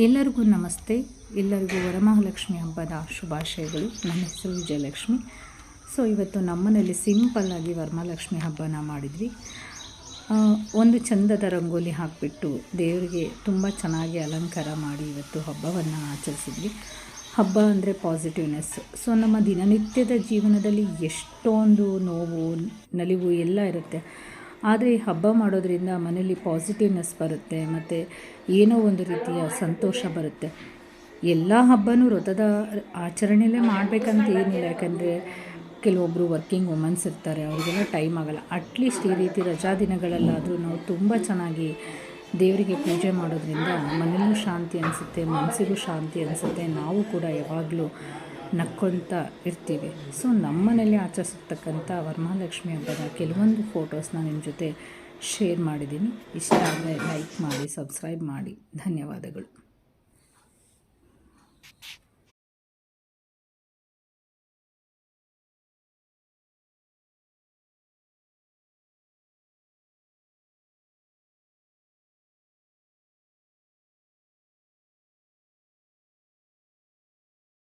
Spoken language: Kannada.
ಎಲ್ಲರಿಗೂ ನಮಸ್ತೆ. ಎಲ್ಲರಿಗೂ ವರಮಹಾಲಕ್ಷ್ಮಿ ಹಬ್ಬದ ಶುಭಾಶಯಗಳು. ನನ್ನ ಹೆಸರು ವಿಜಯಲಕ್ಷ್ಮಿ. ಸೊ ಇವತ್ತು ನಮ್ಮನೇಲಿ ಸಿಂಪಲ್ಲಾಗಿ ವರಮಹಾಲಕ್ಷ್ಮಿ ಹಬ್ಬನ ಮಾಡಿದ್ವಿ. ಒಂದು ಚಂದದ ರಂಗೋಲಿ ಹಾಕಿಬಿಟ್ಟು ದೇವರಿಗೆ ತುಂಬ ಚೆನ್ನಾಗಿ ಅಲಂಕಾರ ಮಾಡಿ ಇವತ್ತು ಹಬ್ಬವನ್ನು ಆಚರಿಸಿದ್ವಿ. ಹಬ್ಬ ಅಂದರೆ ಪಾಸಿಟಿವ್ನೆಸ್ ಸೊ ನಮ್ಮ ದಿನನಿತ್ಯದ ಜೀವನದಲ್ಲಿ ಎಷ್ಟೊಂದು ನೋವು, ನಲಿವು ಎಲ್ಲ ಇರುತ್ತೆ. ಆದರೆ ಈ ಹಬ್ಬ ಮಾಡೋದ್ರಿಂದ ಮನೇಲಿ ಪಾಸಿಟಿವ್ನೆಸ್ ಬರುತ್ತೆ, ಮತ್ತು ಏನೋ ಒಂದು ರೀತಿಯ ಸಂತೋಷ ಬರುತ್ತೆ. ಎಲ್ಲ ಹಬ್ಬನೂ ವ್ರತದ ಆಚರಣೆಲೇ ಮಾಡಬೇಕಂತ ಏನಿಲ್ಲ, ಯಾಕಂದರೆ ಕೆಲವೊಬ್ಬರು ವರ್ಕಿಂಗ್ ವುಮನ್ಸ್ ಇರ್ತಾರೆ, ಅವರಿಗೆಲ್ಲ ಟೈಮ್ ಆಗಲ್ಲ. ಅಟ್ಲೀಸ್ಟ್ ಈ ರೀತಿ ರಜಾ ದಿನಗಳಲ್ಲಾದರೂ ನಾವು ತುಂಬ ಚೆನ್ನಾಗಿ ದೇವರಿಗೆ ಪೂಜೆ ಮಾಡೋದ್ರಿಂದ ಮನೇಲೂ ಶಾಂತಿ ಅನಿಸುತ್ತೆ ಮನಸ್ಸಿಗೂ ಶಾಂತಿ ಅನಿಸುತ್ತೆ, ನಾವು ಕೂಡ ಯಾವಾಗಲೂ ನಕ್ಕೊಳ್ತಾ ಇರ್ತೀವಿ. ಸೊ ನಮ್ಮ ಮನೇಲಿ ಆಚರಿಸ್ತಕ್ಕಂಥ ವರಮಹಾಲಕ್ಷ್ಮಿ ಹಬ್ಬದ ಕೆಲವೊಂದು ಫೋಟೋಸ್ನ ನಿಮ್ಮ ಜೊತೆ ಶೇರ್ ಮಾಡಿದ್ದೀನಿ ಇಷ್ಟ ಆದರೆ ಲೈಕ್ ಮಾಡಿ ಸಬ್ಸ್ಕ್ರೈಬ್ ಮಾಡಿ. ಧನ್ಯವಾದಗಳು.